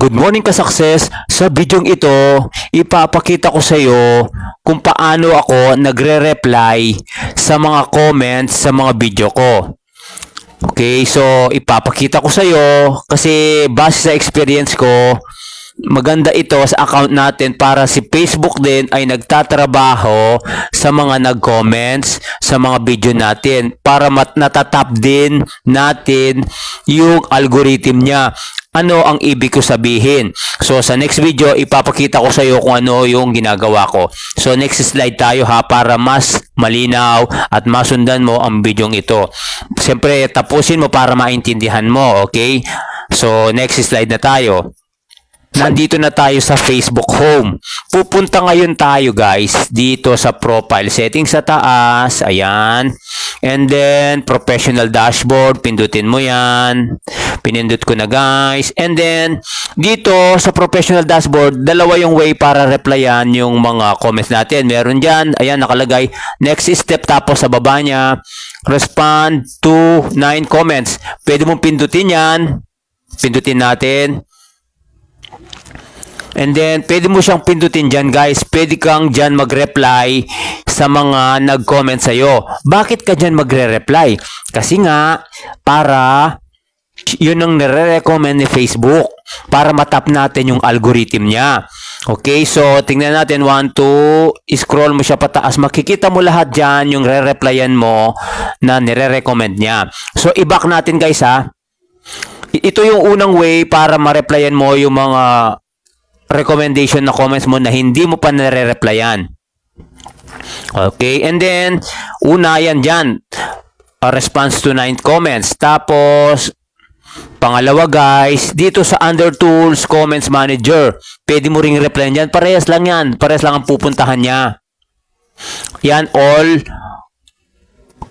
Good morning ka success. Sa bidyong ito, ipapakita ko sa iyo kung paano ako nagre-reply sa mga comments sa mga video ko. Okay, so ipapakita ko sa iyo kasi base sa experience ko, maganda ito sa account natin para si Facebook din ay nagtatrabaho sa mga nag-comments sa mga video natin para mat natatap din natin yung algorithm niya. Ano ang ibig ko sabihin? So sa next video ipapakita ko sa iyo kung ano yung ginagawa ko. So next slide tayo ha para mas malinaw at masundan mo ang bidyong ito. Siyempre tapusin mo para maintindihan mo, okay? So next slide na tayo. Nandito na tayo sa Facebook Home. Pupunta ngayon tayo guys dito sa profile settings sa taas. Ayan. And then professional dashboard. Pindutin mo yan. Pinindot ko na guys. And then dito sa professional dashboard, dalawa yung way para replyan yung mga comments natin. Meron dyan. Ayan nakalagay. Next step tapos sa baba niya. Respond to 9 comments. Pwede mong pindutin yan. Pindutin natin. And then, pwede mo siyang pindutin dyan, guys. Pwede kang dyan mag-reply sa mga nag-comment sa'yo. Bakit ka dyan magre-reply? Kasi nga, para yun ang nire-recommend ni Facebook para matap natin yung algorithm niya. Okay, so tingnan natin 1, 2, scroll mo siya pataas. Makikita mo lahat dyan yung re-replyan mo na nire-recommend niya. So, i-back natin guys ha. Ito yung unang way para ma-replyan mo yung mga recommendation na comments mo na hindi mo pa nare-replyan. Okay, and then, una yan dyan, a response to 9 comments. Tapos, pangalawa guys, dito sa under tools, comments manager, pwede mo ring replyan dyan. Parehas lang yan, parehas lang ang pupuntahan niya. Yan, all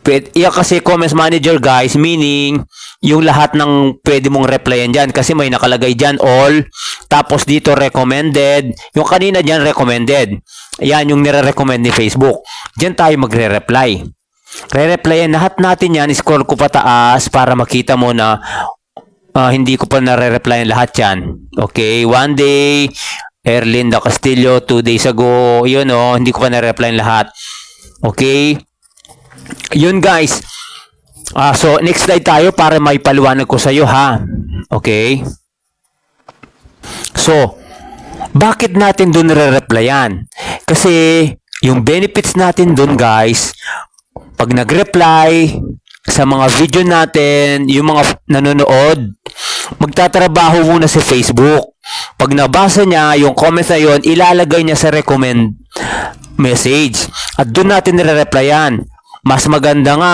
Pwede, yan kasi comments manager guys, meaning yung lahat ng pwede mong replyan dyan kasi may nakalagay dyan all, tapos dito recommended, yung kanina dyan recommended. Yan yung nire-recommend ni Facebook. Dyan tayo magre-reply. Re-replyan lahat natin yan, scroll ko pataas para makita mo na ah, hindi ko pa nare-replyan lahat yan. Okay, one day, Erlinda Castillo, two days ago, yun oh, hindi ko pa nare-replyan lahat. Okay, yun guys. Ah, so next slide tayo para may paliwanag ko sa iyo ha. Okay? So, bakit natin doon re-replyan? Kasi yung benefits natin doon guys, pag nag-reply sa mga video natin, yung mga nanonood, magtatrabaho muna si Facebook. Pag nabasa niya yung comments na yon, ilalagay niya sa recommend message. At doon natin nire-replyan. Mas maganda nga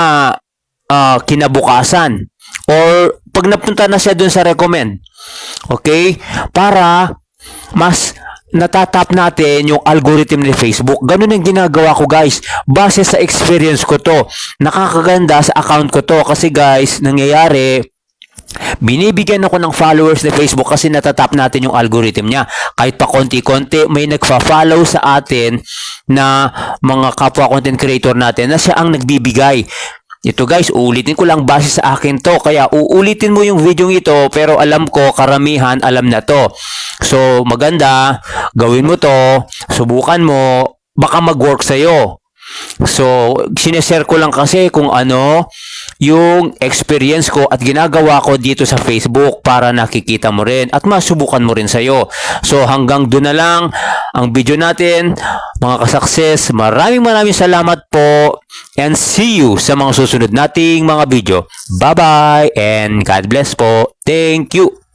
ah, kinabukasan. Or pag napunta na siya doon sa recommend. Okay? Para mas natatap natin yung algorithm ni Facebook. Ganun ang ginagawa ko guys. Base sa experience ko to. Nakakaganda sa account ko to. Kasi guys, nangyayari, binibigyan ako ng followers ni Facebook kasi natatap natin yung algorithm niya. Kahit pa konti-konti, may nagfa-follow sa atin na mga kapwa content creator natin na siya ang nagbibigay. Ito guys, uulitin ko lang base sa akin to. Kaya uulitin mo yung video ito pero alam ko karamihan alam na to. So maganda, gawin mo to, subukan mo, baka mag-work sa'yo. So, sineshare ko lang kasi kung ano yung experience ko at ginagawa ko dito sa Facebook para nakikita mo rin at masubukan mo rin sa'yo. So, hanggang doon na lang ang video natin. Mga kasakses, maraming maraming salamat po and see you sa mga susunod nating mga video. Bye-bye and God bless po. Thank you.